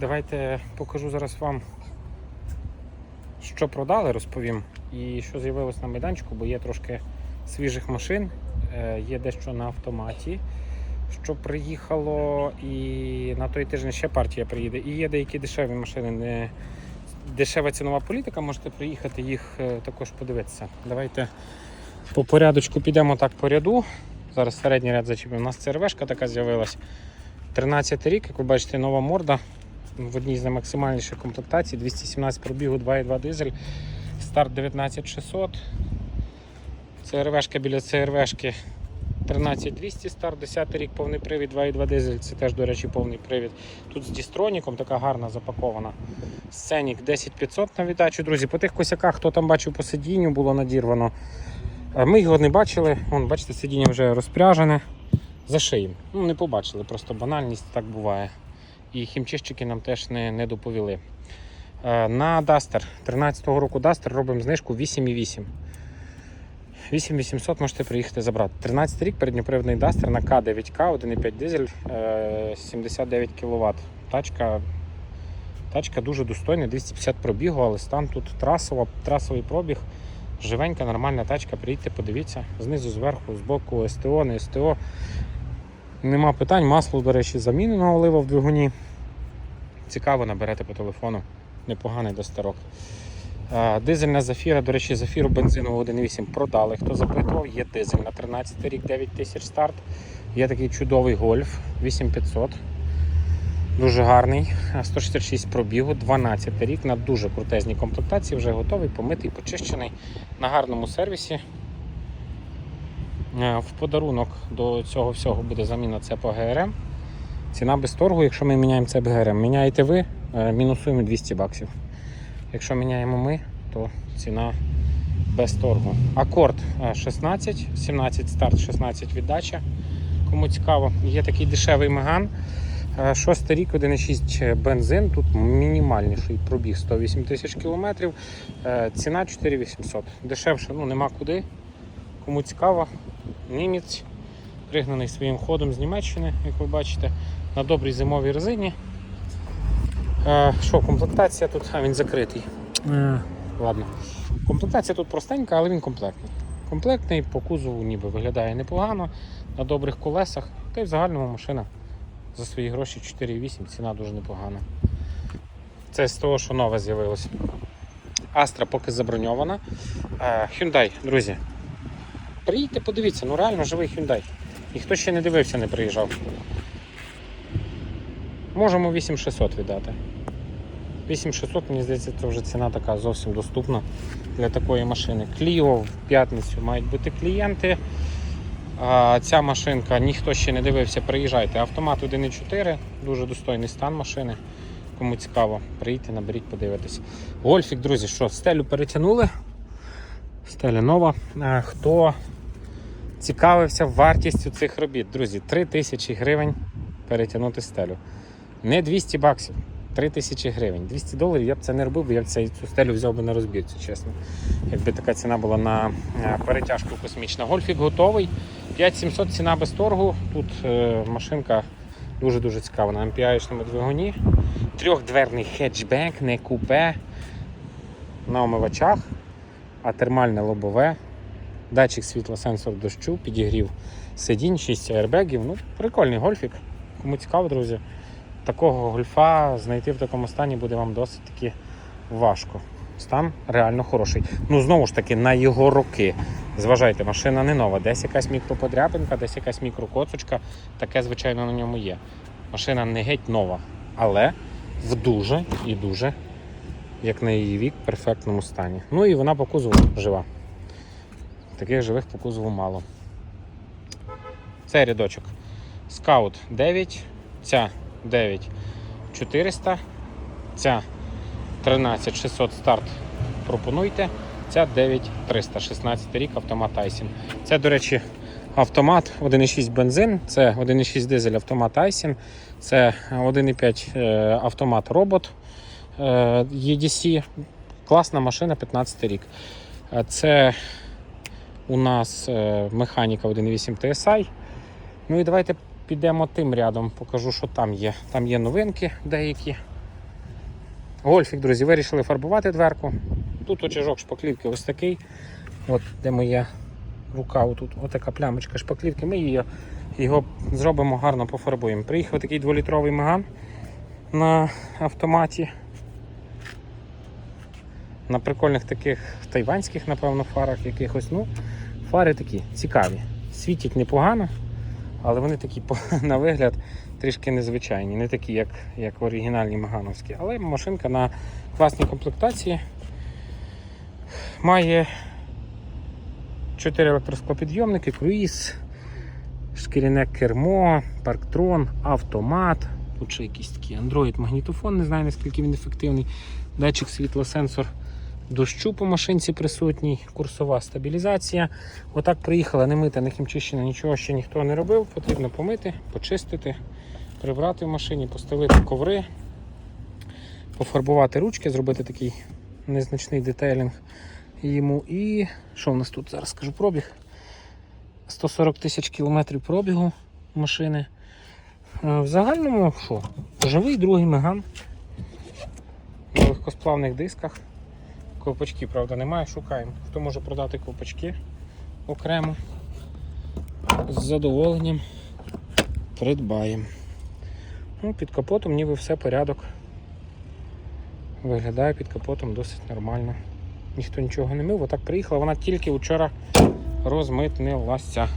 Давайте покажу зараз вам, що продали, розповім, і що з'явилось на майданчику, бо є трошки свіжих машин, е, є дещо на автоматі, що приїхало, і на той тиждень ще партія приїде. І є деякі дешеві машини, не дешева цінова політика, можете приїхати їх е, також подивитися. Давайте по порядочку підемо так по ряду. Зараз середній ряд зачепимо. У нас ЦРВшка така з'явилась. 13 рік, як ви бачите, нова морда в одній з наймаксимальніших комплектацій. 217 пробігу, 2,2 дизель, старт 19600. ЦРВшка біля ЦРВшки 13200 старт, 10 рік повний привід, 2,2 дизель. Це теж, до речі, повний привід. Тут з дістроніком така гарна запакована. Сценік 10500 на віддачу. Друзі, по тих косяках, хто там бачив по сидінню, було надірвано. Е, Ми його не бачили. Вон, бачите, сидіння вже розпряжене. Зашиємо. Ну, не побачили, просто банальність так буває. І хімчищики нам теж не, не доповіли. Е, На Duster 13-го року Duster робимо знижку 8,8. 8800 можете приїхати забрати. 13 рік передньоприводний Duster на К9К, 1,5 дизель, е, 79 кВт. Тачка, тачка дуже достойна, 250 пробігу, але стан тут трасова, трасовий пробіг. Живенька, нормальна тачка, приїдьте, подивіться. Знизу, зверху, з боку СТО, не СТО. Нема питань. Масло, до речі, замінено олива в двигуні. Цікаво, наберете по телефону. Непоганий достарок. Е, Дизельна зафіра, до речі, зафіру бензинову 1.8 продали. Хто запитував, є дизель на 13 рік, 9 тисяч старт. Є такий чудовий гольф 8500. Дуже гарний. Е, 166 пробігу, 12 рік на дуже крутезній комплектації, вже готовий, помитий, почищений на гарному сервісі. Е, В подарунок до цього всього буде заміна ГРМ. Ціна без торгу, якщо ми міняємо ЦЕП ГРМ. Міняєте ви, е, мінусуємо 200 баксів. Якщо міняємо ми, то ціна без торгу. Акорд е, 16, 17 старт, 16 віддача. Кому цікаво, є такий дешевий меган. Е, Шостий рік, 1,6 бензин. Тут мінімальніший пробіг 108 тисяч кілометрів. Е, Ціна 4800. Дешевше ну, нема куди. Кому цікаво, німець, пригнаний своїм ходом з Німеччини, як ви бачите, на добрій зимовій резині. Е, Що, комплектація тут, а він закритий. Е, Ладно. Комплектація тут простенька, але він комплектний. Комплектний по кузову ніби виглядає непогано, на добрих колесах. Та й в загальному машина за свої гроші 4,8, ціна дуже непогана. Це з того, що нове з'явилось. Astra поки заброньована. Е, Hyundai, друзі. Приїдьте, подивіться, ну реально живий Hyundai. І хто ще не дивився, не приїжджав. Можемо 8600 віддати. 8600, мені здається, це вже ціна така зовсім доступна для такої машини. Clio в п'ятницю мають бути клієнти. А, ця машинка ніхто ще не дивився, приїжджайте. Автомат 1.4, дуже достойний стан машини. Кому цікаво, приїдьте, наберіть, подивитись. Гольфік, друзі, що, стелю перетягнули. Стеля нова. Хто цікавився вартістю цих робіт, друзі, 3000 гривень перетягнути стелю. Не 200 баксів, 3000 гривень. 200 доларів я б це не робив, бо я б цю стелю взяв би на розбірці, чесно. Якби така ціна була на е, перетяжку космічна. Гольфік готовий. 5700 ціна без торгу. Тут е, машинка дуже-дуже цікава на MPI-шному двигуні. Трьохдверний хетчбек, не купе. На омивачах, а термальне лобове. Датчик світла, сенсор дощу, підігрів сидінь, 6 аербегів. Ну, прикольний гольфік. Кому цікаво, друзі, такого гольфа знайти в такому стані буде вам досить таки важко. Стан реально хороший. Ну, знову ж таки, на його роки. Зважайте, машина не нова. Десь якась мікроподряпинка, десь якась мікрокоцочка. Таке, звичайно, на ньому є. Машина не геть нова, але в дуже і дуже, як на її вік, перфектному стані. Ну і вона по кузову жива. Таких живих по кузову мало. Цей рядочок. Скаут 9, ця 9 400, ця 13 600 старт пропонуйте, ця 9 300, 16 рік автомат Айсін. Це, до речі, автомат 1,6 бензин, це 1,6 дизель автомат Айсін, це 1,5 е, автомат робот EDC. Класна машина 15 рік. Е, Це у нас е, механіка 1.8 TSI. Ну і давайте підемо тим рядом, покажу, що там є. Там є новинки деякі. Гольфік, друзі, вирішили фарбувати дверку. Тут очажок шпаклівки ось такий. От де моя рука, отут, отака плямочка шпаклівки. Ми її, його зробимо гарно пофарбуємо. Приїхав такий 2-літровий меган на автоматі. На прикольних таких тайванських, напевно, фарах якихось. Ну, фари такі цікаві. Світять непогано, але вони такі на вигляд трішки незвичайні, не такі, як, як оригінальні мегановські. Але машинка на класній комплектації. Має 4 електросклопідйомники, круїз, шкіряне кермо, парктрон, автомат. Тут ще якийсь такий Android магнітофон, не знаю наскільки він ефективний. Датчик світлосенсор дощу по машинці присутній, курсова стабілізація. Отак приїхала, не мита, не хімчищена, нічого ще ніхто не робив. Потрібно помити, почистити, прибрати в машині, постелити коври, пофарбувати ручки, зробити такий незначний детейлінг йому. І що в нас тут зараз скажу пробіг? 140 тисяч кілометрів пробігу машини. Е, В загальному що? Живий другий меган на легкосплавних дисках. Ковпачки, правда, немає, шукаємо. Хто може продати ковпачки окремо. З задоволенням придбаємо. Ну, під капотом ніби все порядок. Виглядає під капотом досить нормально. Ніхто нічого не мив, отак приїхала, вона тільки вчора розмитнилася.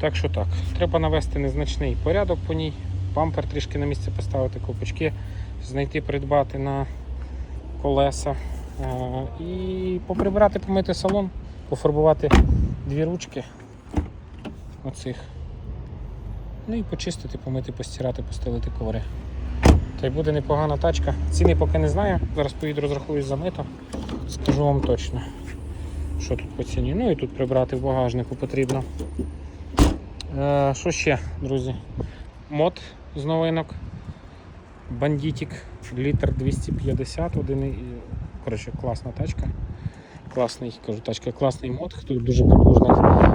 Так що так, треба навести незначний порядок по ній, бампер трішки на місце поставити, ковпачки, знайти, придбати на колеса. Е, І поприбирати, помити салон, пофарбувати дві ручки оцих. Ну і почистити, помити, постирати, постелити коври. Та й буде непогана тачка. Ціни поки не знаю. Зараз поїду розрахуюсь за мито. Скажу вам точно, що тут по ціні. Ну і тут прибрати в багажнику потрібно. Е, що ще, друзі? Мод з новинок. Бандитик, літр 250, один і- коротше, класна тачка. Класний, кажу, тачка, класний мод, хто дуже потужний.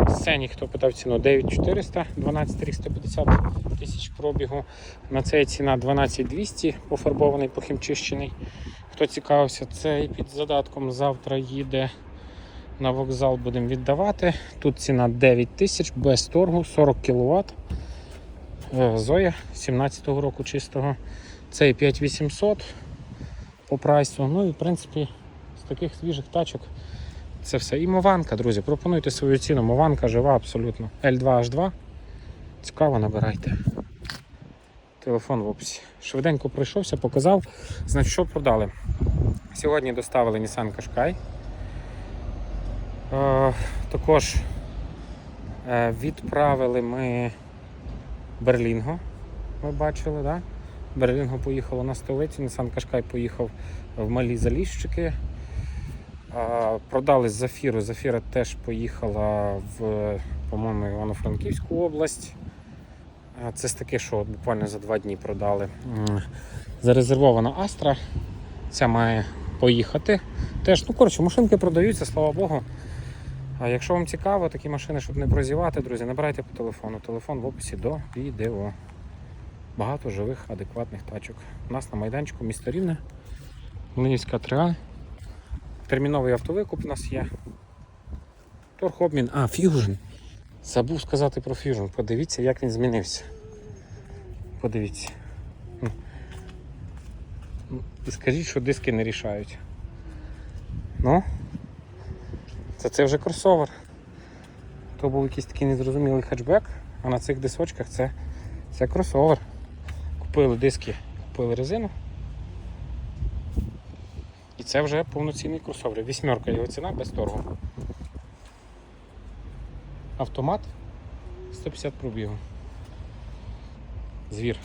Сцені, хто питав ціну 9400, 12 рік 150 тисяч пробігу. На це ціна 12200, пофарбований, похімчищений. Хто цікавився, цей під задатком завтра їде на вокзал, будемо віддавати. Тут ціна 9 тисяч без торгу, 40 кВт. Зоя 17-го року чистого. Цей 5800 по прайсу. Ну і в принципі з таких свіжих тачок це все. І мованка, друзі. Пропонуйте свою ціну. Мованка жива абсолютно. L2H2. Цікаво, набирайте. Телефон в описі. Швиденько пройшовся, показав. Значить, що продали? Сьогодні доставили Nissan Qashqai. Е, також е, відправили ми Берлінго. Ви бачили, да? Берлінго поїхало на столицю, Nissan Qashqai поїхав в малі заліщики. Продали Зафіру. Зафіра теж поїхала в, по-моєму, Івано-Франківську область. Це з таке, що буквально за два дні продали. Зарезервована Астра. Ця має поїхати. Теж, ну коротше, машинки продаються, слава Богу. А якщо вам цікаво, такі машини, щоб не прозівати, друзі, набирайте по телефону. Телефон в описі до відео. Багато живих, адекватних тачок. У нас на майданчику місто Рівне, Млинівська 3А. Терміновий автовикуп у нас є. Торгобмін. А, Fusion. Забув сказати про Fusion. Подивіться, як він змінився. Подивіться. М, І скажіть, що диски не рішають. Ну, це, це вже кросовер. То був якийсь такий незрозумілий хетчбек, а на цих дисочках це, це кросовер. Купили диски, купили резину. І це вже повноцінний кросовер. Вісьмерка його ціна без торгу. Автомат 150 пробігу. Звір.